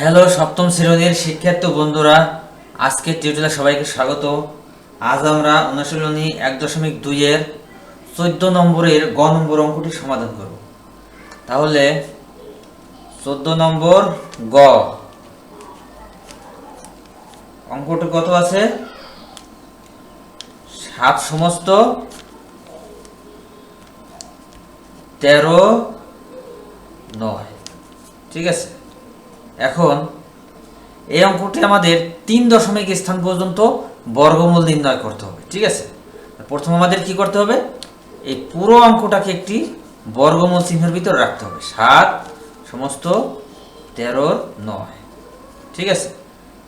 Hello, সপ্তম শ্রেণির শিক্ষার্থী বন্ধুরা, আজকের টিউটোরিয়ালে সবাইকে স্বাগত। আজ আমরা অনুশীলনী এক দশমিক দুইয়ের চোদ্দ নম্বরের গ নম্বর অঙ্কটি সমাধান করব। তাহলে, চোদ্দ নম্বর গ। অঙ্কটি কত আছে? সাত সমস্ত তেরো নয়। ঠিক আছে? এখন এই অঙ্কটি আমাদের তিন দশমিক স্থান পর্যন্ত বর্গমূল নির্ণয় করতে হবে, ঠিক আছে? প্রথম আমাদের কি করতে হবে? এই পুরো অঙ্কটাকে একটি বর্গমূল চিহ্নের ভিতর রাখতে হবে। সাত সমস্ত তেরোর নয়, ঠিক আছে?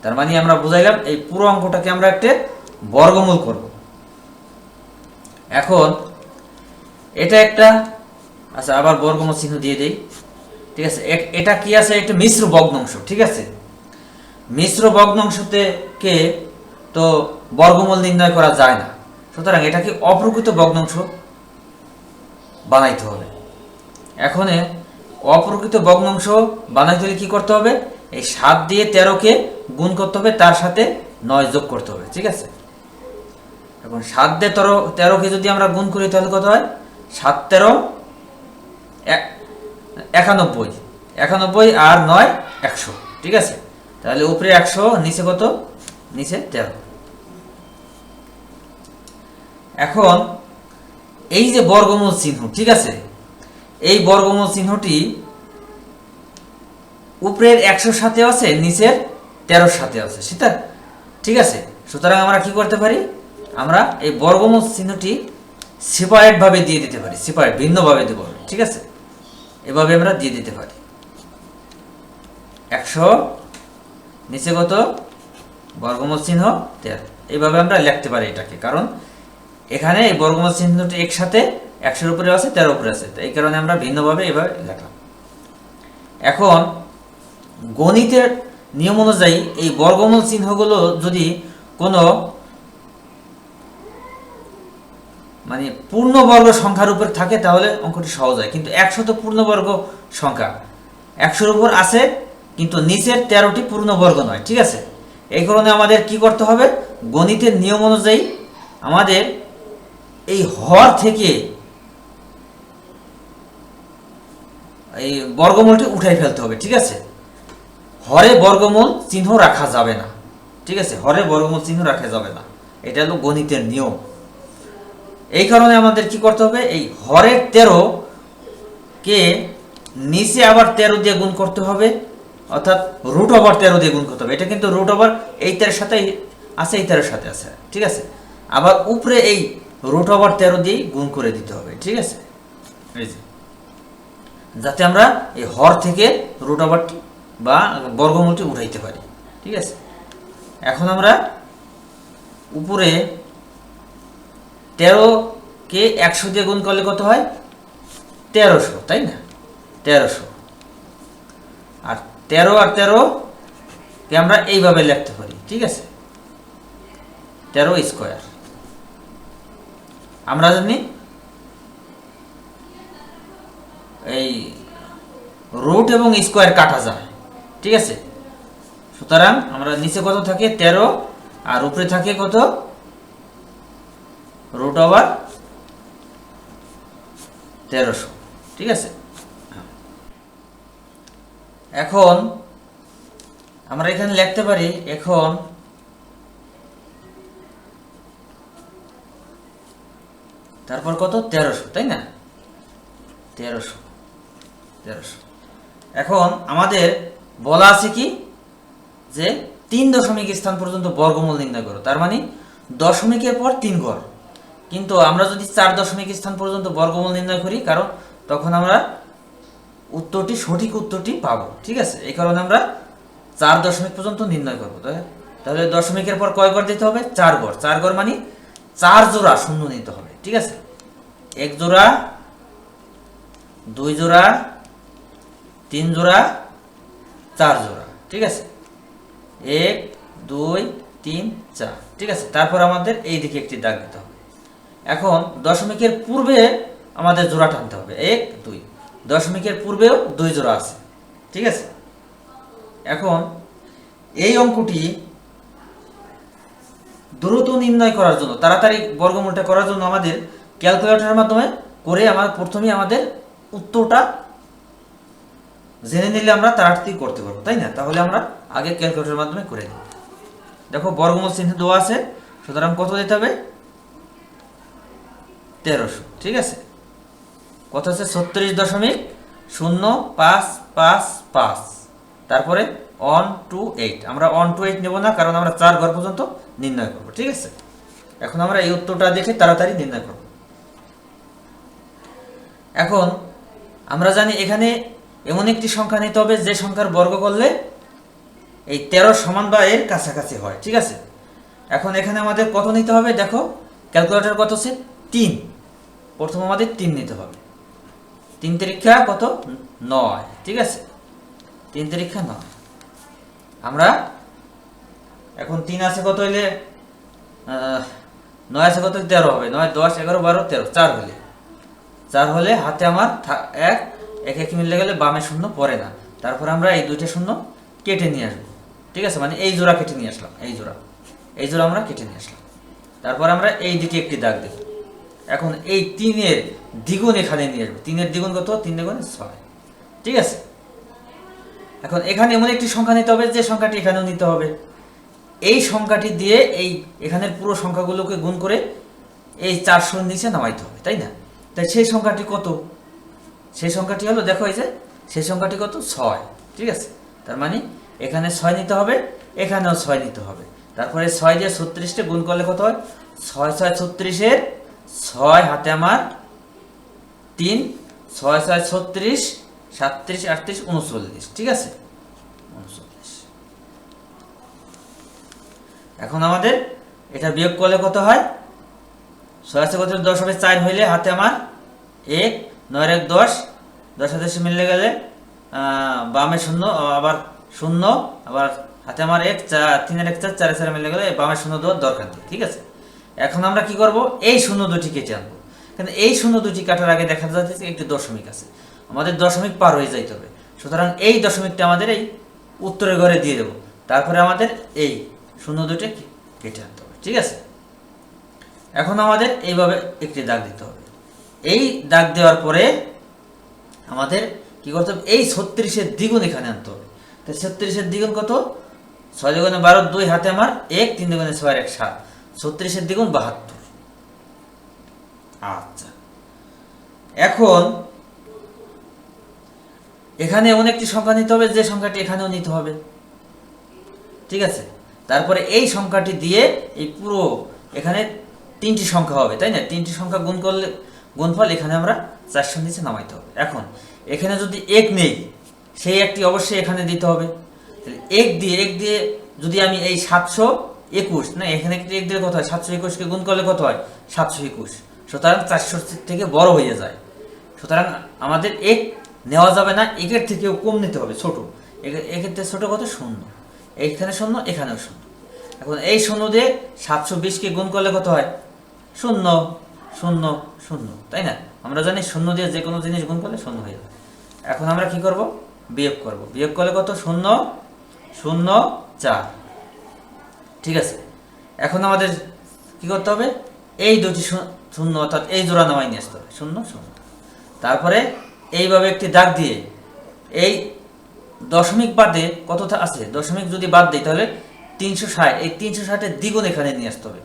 তার মানে আমরা বুঝাইলাম এই পুরো অঙ্কটাকে আমরা একটা বর্গমূল করব। এখন এটা একটা আচ্ছা আবার বর্গমূল চিহ্ন দিয়ে দেই। ঠিক আছে? এটা কি আছে? একটা মিশ্র ভগ্নাংশ, ঠিক আছে? মিশ্র ভগ্নাংশতে কে? তো বর্গমূল নির্ণয় করা যায় না। সুতরাং এটাকে অপ্রকৃত ভগ্নাংশ? বানাইতে হবে। এখন অপ্রকৃত ভগ্নাংশ বানাইতে হলে কি করতে হবে? এই সাত দিয়ে তেরোকে গুণ করতে হবে, তার সাথে নয় যোগ করতে হবে, ঠিক আছে? এখন সাত দিয়ে তেরো তেরোকে যদি আমরা গুণ করি তাহলে কত হয়? সাত, তেরো, এক- একানব্বই। একানব্বই আর নয়, একশো। ঠিক আছে? তাহলে উপরে একশো, নিচে কত? নিচে তেরো। এখন এই যে বর্গমূল চিহ্ন, ঠিক আছে? এই বর্গমূল চিহ্নটি উপরের একশোর সাথে আছে, নিচের তেরোর সাথে আছে। সেটা ঠিক আছে? সুতরাং আমরা কি করতে পারি? আমরা এই বর্গমূল চিহ্নটি সেপারেট ভাবে দিয়ে দিতে পারি সেপারেট ভিন্নভাবে দেবো ঠিক আছে? এভাবে আমরা দিয়ে দিতে পারি। একশো, নিচে কত? বর্গমূল চিহ্ন তেরো। এইভাবে আমরা লিখতে পারি এটাকে, কারণ এখানে এই বর্গমূল চিহ্নটি একসাথে একশোর উপরে আছে তেরো উপরে আছে। এই কারণে আমরা ভিন্নভাবে এভাবে লিখলাম। এখন গণিতের নিয়ম অনুযায়ী এই বর্গমূল চিহ্নগুলো যদি কোনো মানে পূর্ণবর্গ সংখ্যার উপর থাকে, তাহলে অঙ্কটি সহজ হয়। কিন্তু একশো তো পূর্ণবর্গ সংখ্যা, একশোর উপর আছে, কিন্তু নিচের তেরোটি পূর্ণবর্গ নয়, ঠিক আছে? এই কারণে আমাদের কি করতে হবে? গণিতের নিয়ম অনুযায়ী আমাদের এই হর থেকে এই বর্গমূলটি উঠাই ফেলতে হবে, ঠিক আছে? হরে বর্গমূল চিহ্ন রাখা যাবে না, ঠিক আছে? হরে বর্গমূল চিহ্ন রাখা যাবে না। এটা হলো গণিতের নিয়ম। এই কারণে আমাদের কি করতে হবে? এই হরের তেরো কে নিচে আবার তেরো দিয়ে গুণ করতে হবে। অর্থাৎ রুট ওভার তেরো দিয়ে গুণ করতে হবে। এটা কিন্তু রুট ওভার এই তেরোর সাথে আছে, এই তেরোর সাথে আছে। ঠিক আছে? আবার উপরে এই রুট ওভার তেরো দিয়েই গুণ করে দিতে হবে। ঠিক আছে? যাতে আমরা এই হর থেকে রুট ওভারটি বা বর্গমূলটি উঠাইতে পারি। ঠিক আছে? এখন আমরা উপরে তেরোকে একশো দিয়ে গুণ করলে কত হয়? তেরোশো, তাই না? তেরোশো। আর তেরো আর তেরো কে আমরা এইভাবে লিখতে পারি, ঠিক আছে? তেরো স্কোয়ার। আমরা জানি এই রুট এবং স্কোয়ার কাটা যায়, ঠিক আছে? সুতরাং আমরা নিচে কত থাকে? তেরো, আর উপরে থাকে কত? রুট ওভার তেরোশো। ঠিক আছে? এখন আমরা এখানে লিখতে পারি, এখন তারপর কত? তেরোশো, তাই না? তেরোশো তেরোশো। এখন আমাদের বলা আছে কি? যে তিন দশমিক স্থান পর্যন্ত বর্গমূল নির্ণয় করো। তার মানে দশমিকের পর তিন ঘর। কিন্তু আমরা যদি চার দশমিক স্থান পর্যন্ত বর্গমূল নির্ণয় করি, কারণ তখন আমরা উত্তরটি, সঠিক উত্তরটি পাবো, ঠিক আছে? এই কারণে আমরা চার দশমিক পর্যন্ত নির্ণয় করব তাহলে দশমিকের পর কয় ঘর দিতে হবে? চার গড়। চার গড় মানে চার জোড়া শূন্য নিতে হবে, ঠিক আছে? এক জোড়া, দুই জোড়া, তিন জোড়া, চার জোড়া, ঠিক আছে? এক, দুই, তিন, চার, ঠিক আছে? তারপর আমাদের এই দিকে একটি দাগ দিতে হবে। এখন দশমিকের পূর্বে আমাদের জোড়া টানতে হবে। এক, দুই। দশমিকের পূর্বেও দুই জোড়া আছে। ঠিক আছে? এখন এই অঙ্কটি দ্রুত নির্ণয় করার জন্য, তাড়াতাড়ি বর্গমূলটা করার জন্য আমাদের ক্যালকুলেটরের মাধ্যমে করে আমার প্রথমেই আমাদের উত্তরটা জেনে নিলে আমরা তাড়াতাড়ি করতে পারব, তাই না? তাহলে আমরা আগে ক্যালকুলেটরের মাধ্যমে করে নিই। দেখো, বর্গমূল চিহ্ন দেওয়া আছে, সুতরাং কত দিতে হবে? তেরোশো, ঠিক আছে? কত আছে? ছত্রিশ দশমিক শূন্য পাঁচ পাঁচ পাঁচ। তারপরে অন টু এইট আমরা অন টু এইট নেব না, কারণ আমরা চার ঘর পর্যন্ত নির্ণয় করব, ঠিক আছে? এখন আমরা এই উত্তরটা দেখে তাড়াতাড়ি নির্ণয় করব। এখন আমরা জানি এখানে এমন একটি সংখ্যা নিতে হবে, যে সংখ্যার বর্গ করলে এই তেরো সমান বা এর কাছাকাছি হয়, ঠিক আছে? এখন এখানে আমাদের কত নিতে হবে? দেখো ক্যালকুলেটর কত আছে? তিন। প্রথম আমাদের তিন নিতে হবে। তিন তারিখা কত? নয়। ঠিক আছে? তিন তারিখা নয়। আমরা এখন তিন আছে কত হইলে নয় আছে কত? তেরো হবে। নয়, দশ, এগারো, বারো, তেরো, চার হলে চার হলে হাতে আমার এক এক এক মিলে গেলে বামে শূন্য পড়ে না। তারপর আমরা এই দুইটা শূন্য কেটে নিয়ে আসব। ঠিক আছে? মানে এই জোড়া কেটে নিয়ে আসলাম, এই জোড়া। এই জোড়া আমরা কেটে নিয়ে আসলাম। তারপর আমরা এই দিকে একটি দাগ দিই এখন এই তিনের দ্বিগুণ এখানে নিয়ে আসব। তিনের দ্বিগুণ কত? তিন দ্বিগুণে ছয়। ঠিক আছে? এখন এখানে এমন একটি সংখ্যা নিতে হবে, যে সংখ্যাটি এখানেও নিতে হবে। এই সংখ্যাটি দিয়ে এই এখানের পুরো সংখ্যাগুলোকে গুণ করে এই চারশোর নিচে নামাইতে হবে, তাই না? তাই সেই সংখ্যাটি কত? সেই সংখ্যাটি হলো, দেখো এই যে, সেই সংখ্যাটি কত? ছয়। ঠিক আছে? তার মানে এখানে ছয় নিতে হবে, এখানেও ছয় নিতে হবে। তারপরে ছয় দিয়ে ছত্রিশটা গুণ করলে কত হয়? ছয় ছয়, ছত্রিশের ছয় হাতে আমার তিন, ছয় ছয়, ছত্রিশ, সাতত্রিশ, আটত্রিশ, উনচল্লিশ, ঠিক আছে? উনচল্লিশ। এখন আমাদের এটা বিয়োগ করলে কত হয়? ছয় আছে কত? দশ হবে চার হইলে হাতে আমার এক, নয় এক দশ। দশ হাতে মিলে গেলে বামে শূন্য আবার শূন্য, আবার হাতে আমার এক চার তিনের এক, চার, চারে চারে মিলে গেলে বামে শূন্য দেওয়ার দরকার নেই, ঠিক আছে? এখন আমরা কি করব? এই শূন্য দুটি কেটে আনব কিন্তু এই শূন্য দুটি কাটার আগে দেখা যাচ্ছে যে একটি দশমিক আছে। আমাদের দশমিক পার হয়ে যাইতে হবে। সুতরাং এই দশমিকটা আমাদের এই উত্তরের ঘরে দিয়ে দেবো। তারপরে আমাদের এই শূন্য দুটি কেটে আনতে হবে। ঠিক আছে? এখন আমাদের এইভাবে একটি দাগ দিতে হবে। এই দাগ দেওয়ার পরে আমাদের কি করতে হবে? এই ছত্রিশের দ্বিগুণ এখানে আনতে হবে। তো ছত্রিশের দ্বিগুণ কত? ছয় দ্বিগুণে বারো, দুই হাতে আমার এক, তিন দ্বিগুণে ছয় এক, সাত। ছত্রিশের দ্বিগুণ বাহাত্তর। আচ্ছা। এখন এখানে এমন একটি সংখ্যা নিতে হবে, যে সংখ্যাটি এখানেও নিতে হবে। ঠিক আছে? তারপরে এই সংখ্যাটি দিয়ে এই পুরো এখানে তিনটি সংখ্যা হবে, তাই না? তিনটি সংখ্যা গুণ করলে, গুণফল এখানে আমরা চারশো নিচে নামাইতে হবে। এখন, এখানে যদি এক নেই, সেই একটি অবশ্যই এখানে দিতে হবে। এক দিয়ে এক দিয়ে যদি আমি এই সাতশো একুশ, না, এখানে এক দিলে কত হয়, সাতশো একুশকে গুণ করলে কত হয়? সাতশো একুশ। সুতরাং চারশো থেকে বড় হয়ে যায়। সুতরাং আমাদের এক নেওয়া যাবে না, একের থেকেও কম নিতে হবে, ছোট। একে- এক্ষেত্রে ছোট কত? শূন্য। এইখানে শূন্য, এখানেও শূন্য। এখন এই শূন্য দিয়ে সাতশো বিশকে গুণ করলে কত হয়? শূন্য শূন্য শূন্য। তাই না? আমরা জানি শূন্য দিয়ে যে কোনো জিনিস গুণ করলে শূন্য হয়ে যাবে এখন আমরা কি করব? বিয়োগ করব। বিয়োগ করলে কত? শূন্য শূন্য, চার। ঠিক আছে? এখন আমাদের কি করতে হবে? এই দুটি শূন্য অর্থাৎ এই জোড়া নামাই নিয়ে আসতে হবে। শূন্য শূন্য। তারপরে এইভাবে একটি দাগ দিয়ে এই দশমিক বাদে কত থা- আছে? দশমিক যদি বাদ দিই তাহলে তিনশো ষাট। এই তিনশো ষাটের দ্বিগুণ এখানে নিয়ে আসতে হবে।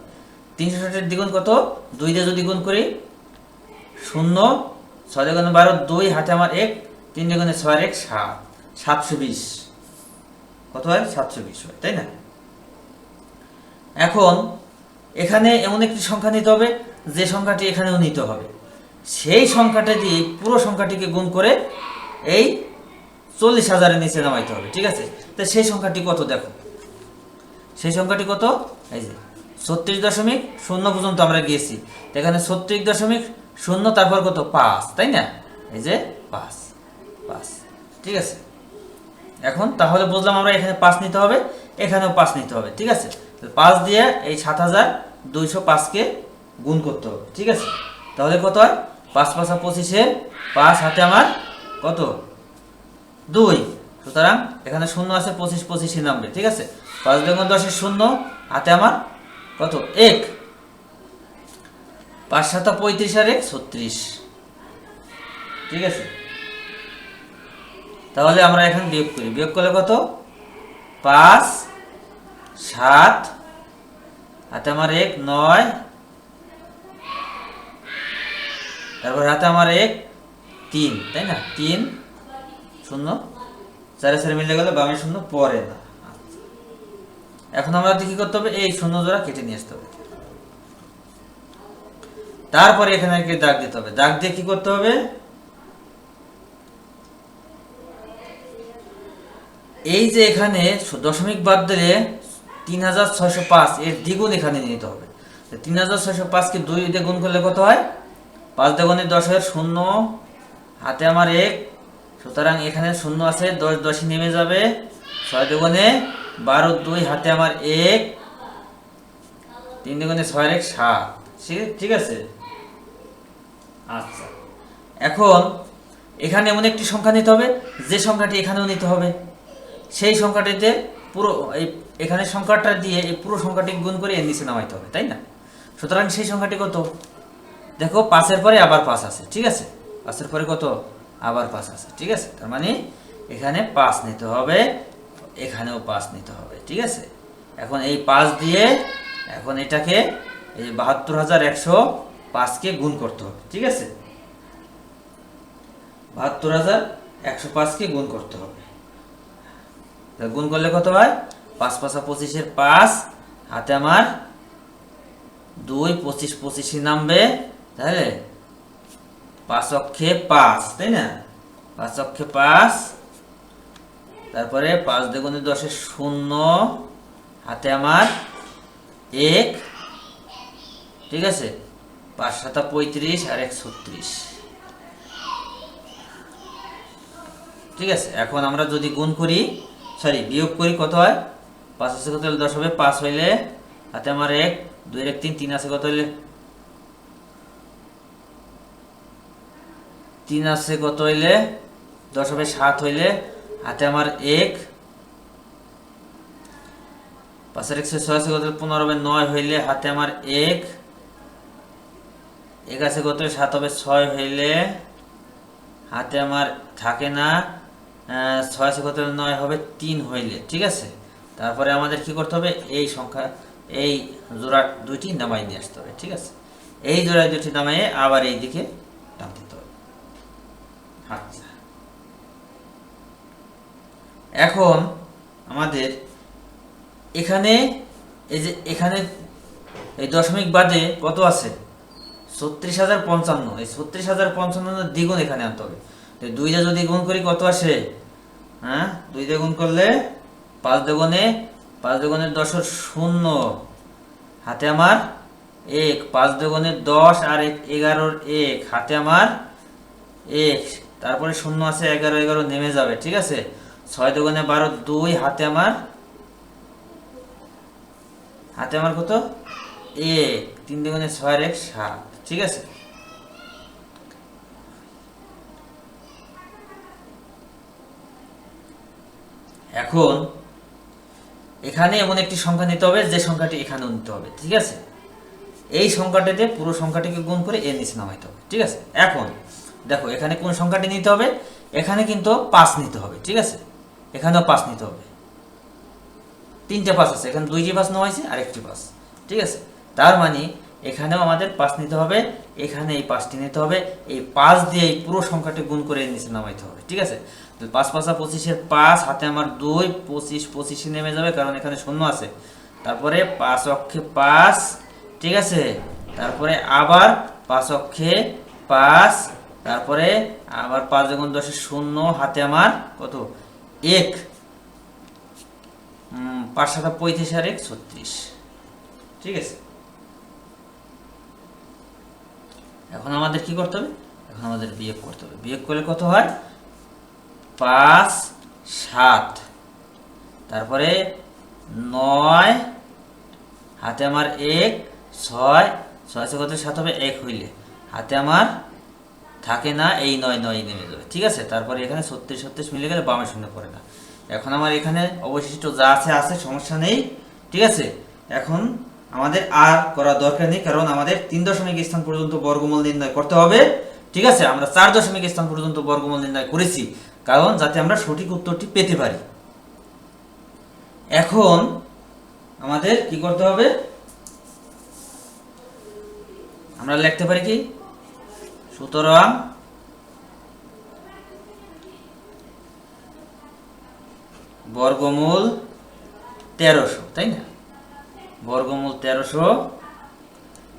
তিনশো ষাটের দ্বিগুণ কত? দুই দিয়ে যদি গুণ করি, শূন্য, ছয় দ্বিগুণে বারো, দুই হাতে আমার এক, তিন দ্বিগুণে ছয় এক, সাত। সাতশো বিশ। কত হয়? সাতশো বিশ হয়, তাই না? এখন এখানে এমন একটি সংখ্যা নিতে হবে, যে সংখ্যাটি এখানেও নিতে হবে। সেই সংখ্যাটা দিয়ে পুরো সংখ্যাটিকে গুণ করে এই চল্লিশ হাজারের নিচে নামাইতে হবে, ঠিক আছে? তো সেই সংখ্যাটি কত দেখো? সেই সংখ্যাটি কত? এই যে, ছত্রিশ দশমিক শূন্য পর্যন্ত আমরা গিয়েছি। এখানে ছত্রিশ দশমিক শূন্য, তারপর কত? পাঁচ, তাই না? এই যে, পাঁচ পাঁচ, ঠিক আছে? এখন তাহলে বুঝলাম আমরা এখানে পাঁচ নিতে হবে, এখানেও পাঁচ নিতে হবে, ঠিক আছে? পাঁচ দিয়ে এই সাত হাজার দুইশো পাঁচকে গুণ করতে হবে, ঠিক আছে? তাহলে কত হয়? পাঁচ পাঁচা পঁচিশে পাঁচ হাতে আমার কত? দুই। সুতরাং এখানে শূন্য আছে পঁচিশ পঁচিশে নামবে, ঠিক আছে? পাঁচ দুগুণ দশের শূন্য, হাতে আমার কত? এক। পাঁচ সাতা পঁয়ত্রিশ আর এক, ছত্রিশ। ঠিক আছে? তাহলে আমরা এখন বিয়োগ করি। বিয়োগ করলে কত? পাঁচ সাত, হাতে আমার এক, নয়। তারপর হাতে আমার এক, তিন, তাই না? তিন, শূন্য। চারে চারে মিলে গেলে, বামে শূন্য, পরে না। এখন আমরা কি করতে হবে? এই শূন্য জোড়া কেটে নিয়ে আসতে হবে। তারপরে এখানে কি দাগ দিতে হবে। দাগ দিয়ে কি করতে হবে? এই যে এখানে দশমিক বাদ দিলে তিন হাজার ছয়শো পাঁচ এর দ্বিগুণ এখানে নিতে হবে। তিন হাজার ছয়শো পাঁচকে দুই দিয়ে গুণ করলে কত হয়? পাঁচ দেগুণে দশের শূন্য, হাতে আমার এক, সুতরাং এখানে শূন্য আছে, দশ দশই নেমে যাবে। ছয় দেগুণে বারো দুই, হাতে আমার এক, তিন দেগুণে ছয়ের এক সাত। ঠিক আছে? আচ্ছা। এখন এখানে এমন একটি সংখ্যা নিতে হবে, যে সংখ্যাটি এখানেও নিতে হবে। সেই সংখ্যাটিতে পুরো এই এখানে সংখ্যাটা দিয়ে এই পুরো সংখ্যাটি গুণ করে এর নিচে নামাইতে হবে, তাই না? সুতরাং সেই সংখ্যাটি কত? দেখো, পাঁচের পরে আবার পাঁচ আছে, ঠিক আছে? পাঁচের পরে কত? আবার পাঁচ আছে, ঠিক আছে? তার মানে এখানে পাঁচ নিতে হবে, এখানেও পাঁচ নিতে হবে, ঠিক আছে? এখন এই পাঁচ দিয়ে এখন এটাকে এই বাহাত্তর হাজার একশো পাঁচকে গুণ করতে হবে, ঠিক আছে? বাহাত্তর হাজার একশো পাঁচকে গুণ করতে হবে। গুণ করলে কত হয়? পাঁচ পাঁচা পঁচিশের পাঁচ, হাতে আমার দুই, পঁচিশ পঁচিশে নামবে, তাহলে পাঁচ অক্ষে পাঁচ, তাই না? পাঁচ অক্ষে পাঁচ, তারপরে পাঁচ দেগুণে দশের শূন্য, হাতে আমার এক, ঠিক আছে? পাঁচ সাতা পঁয়ত্রিশ আর এক ছত্রিশ। ঠিক আছে? এখন আমরা যদি গুণ করি সরি বিয়োগ করি কত হয়? পাঁচ আছে কত হলে দশ হবে? পাঁচ হইলে হাতে আমার এক, দুই, এক, তিন তিন আছে কত হইলে? তিন আছে কত হইলে? দশ হবে সাত হইলে হাতে আমার এক। পাঁচের একশো ছয় আছে কত পনেরো হবে নয় হইলে হাতে আমার এক। এক আছে কত সাত হবে ছয় হইলে হাতে আমার থাকে না ছয় আছে কত নয় হবে তিন হইলে, ঠিক আছে? তারপরে আমাদের কি করতে হবে? এই সংখ্যা, এই জোড়া দুইটি নামাই নিয়ে আসতে হবে, ঠিক আছে? এই জোড়া দুটি নামাইয়ে আবার এই দিকে টান দিতে হবে। আচ্ছা। এখন আমাদের এখানে, এই যে এখানে এই দশমিক বাদে কত আছে? ছত্রিশ হাজার পঞ্চান্ন। এই ছত্রিশ হাজার পঞ্চান্ন দ্বিগুণ এখানে আনতে হবে। দুইটা যদি গুণ করি কত আসে? হ্যাঁ? দুই দিয়ে গুণ করলে পাঁচ দেগুণে পাঁচ দেগুণের দশের শূন্য। হাতে আমার এক, পাঁচ দেগুণে দশ আর এগারোর এক। হাতে আমার এক, তারপরে শূন্য আছে, এগারো এগারো নেমে যাবে, ঠিক আছে? ছয় দোকানে বারো, দুই, হাতে আমার হাতে আমার কত? এক, তিন দোকানে ছয়ের এক, সাত, ঠিক আছে? এখন এখানে এমন একটি সংখ্যা নিতে হবে, যে সংখ্যাটি এখানেও নিতে হবে, ঠিক আছে? এই সংখ্যাটিতে পুরো সংখ্যাটিকে গুণ করে এর নিচে নামাইতে হবে, ঠিক আছে? এখন, দেখো, এখানে কোন সংখ্যাটি নিতে হবে? এখানে কিন্তু পাঁচ নিতে হবে, ঠিক আছে? এখানেও পাঁচ নিতে হবে। তিনটে পাঁচ আছে, এখানে দুইটি পাঁচ নেওয়া হয়েছে আর একটি পাঁচ, ঠিক আছে? তার মানে এখানেও আমাদের পাঁচ নিতে হবে, এখানে এই পাঁচটি নিতে হবে, এই পাঁচ দিয়ে এই পুরো সংখ্যাটি গুণ করে নিচে নামাইতে হবে, ঠিক আছে? পাঁচ পাঁচা পঁচিশের পাঁচ, হাতে আমার দুই, পঁচিশ পঁচিশে নেমে যাবে কারণ এখানে শূন্য আছে। তারপরে পাঁচ অক্ষে পাঁচ, ঠিক আছে? তারপরে আবার পাঁচ অক্ষে পাঁচ, তারপরে আবার পাঁচ যখন দশের শূন্য, হাতে আমার কত? এক। পাঁচ সাতা পঁয়ত্রিশ আর এক ছত্রিশ। ঠিক আছে? এখন আমাদের কি করতে হবে? এখন আমাদের বিয়োগ করতে হবে। বিয়োগ করলে কত হয়? পাঁচ, সাত। তারপরে নয়, হাতে আমার এক, ছয় ছয় কত? সাত হবে এক হইলে। হাতে আমার থাকে না, এই নয় নয় নেমে যাবে। ঠিক আছে? তারপরে এখানে ছত্রিশ ছত্রিশ মিলে গেলে বামে শূন্য পড়ে না। এখন আমার এখানে অবশিষ্ট যা আছে আছে, সমস্যা নেই। ঠিক আছে? এখন আমাদের আর করা দরকার নেই, কারণ আমাদের তিন দশমিক স্থান পর্যন্ত বর্গমূল নির্ণয় করতে হবে। ঠিক আছে? আমরা চার দশমিক স্থান পর্যন্ত বর্গমূল নির্ণয় করেছি। কারণ যাতে আমরা সঠিক উত্তরটি পেতে পারি। এখন আমাদের কি করতে হবে? আমরা লিখতে পারি কি? সুতরাং বর্গমূল তেরোশো, তাই না? বর্গমূল তেরোশো,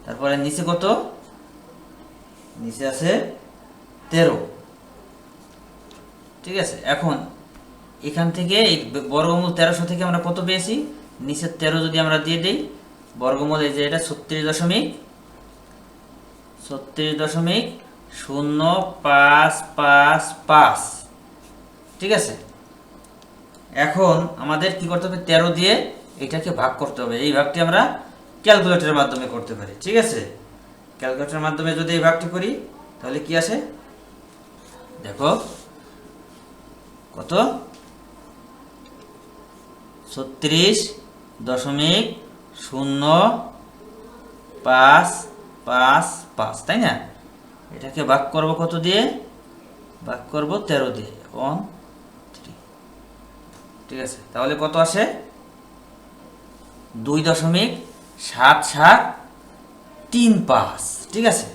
তারপরে নিচে কত? নিচে আছে তেরো। ঠিক আছে, এখন এখান থেকে এই বর্গমূল তেরোশো থেকে আমরা কত পেয়েছি? নিচের তেরো যদি আমরা দিয়ে দিই, বর্গমূল এই যে এটা ছত্রিশ দশমিক ছত্রিশ দশমিক শূন্য পাঁচ পাঁচ পাঁচ। ঠিক আছে? এখন আমাদের কি করতে হবে? তেরো দিয়ে এটাকে ভাগ করতে হবে। এই ভাগটি আমরা ক্যালকুলেটরের মাধ্যমে করতে পারি। ঠিক আছে? ক্যালকুলেটরের মাধ্যমে যদি এই ভাগটি করি, তাহলে কি আসে? দেখো কত? ছত্রিশ দশমিক শূন্য পাঁচ পাঁচ পাঁচ, তাই না? এটাকে ভাগ করব কত দিয়ে? ভাগ করব তেরো দিয়ে ওয়ান ঠিক আছে, তাহলে কত আসে? দুই দশমিক সাত সাত তিন পাঁচ, ঠিক আছে?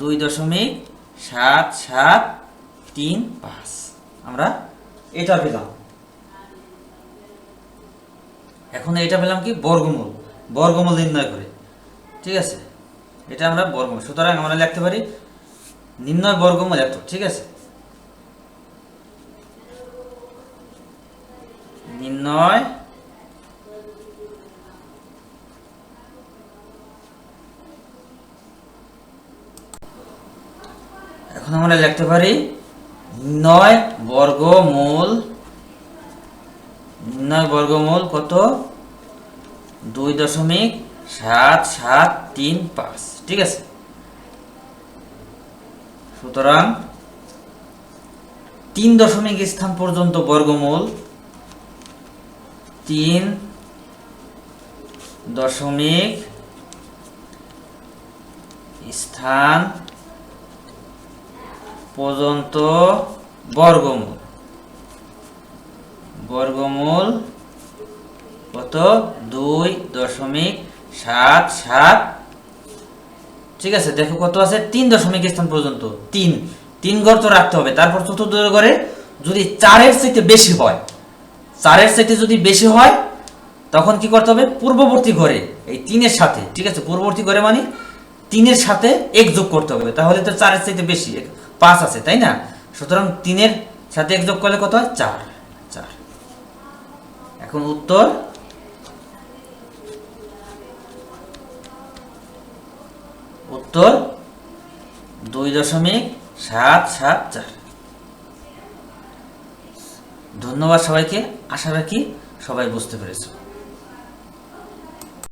দুই দশমিক সাত সাত তিন পাঁচ। আমরা এটা পেলাম। এখন এটা পেলাম কি? বর্গমূল। বর্গমূল নির্ণয় করে। ঠিক আছে? এটা আমরা বর্গমূল। সুতরাং আমরা লিখতে পারি নির্ণয় বর্গমূল এত, ঠিক আছে? নির্ণয় এখন আমরা লিখতে পারি নয় বর্গমূল নয় বর্গমূল কত? দুই দশমিক সাত সাত তিন পাঁচ। ঠিক আছে? সুতরাং তিন দশমিক স্থান পর্যন্ত বর্গমূল, তিন দশমিক স্থান পর্যন্ত বর্গমূল। বর্গমূল কত? দুই দশমিক সাত সাত। ঠিক আছে, দেখো কত আছে? তিন দশমিক স্থান পর্যন্ত। তিন। তিন ঘর তো রাখতে হবে। তারপর চতুর্থ ঘরে যদি চারের চাইতে বেশি হয়, চারের চাইতে যদি বেশি হয়, তখন কি করতে হবে? পূর্ববর্তী ঘরে এই তিনের সাথে। ঠিক আছে, পূর্ববর্তী ঘরে মানে তিনের সাথে এক যোগ করতে হবে। তাহলে তো চারের চাইতে বেশি। পাঁচ আছে, তাই না? সুতরাং তিনের সাথে এক যোগ করলে কত হয়? চার চার। এখন উত্তর? উত্তর দুই দশমিক সাত সাত চার। ধন্যবাদ সবাইকে, আশা রাখি সবাই বুঝতে পেরেছ।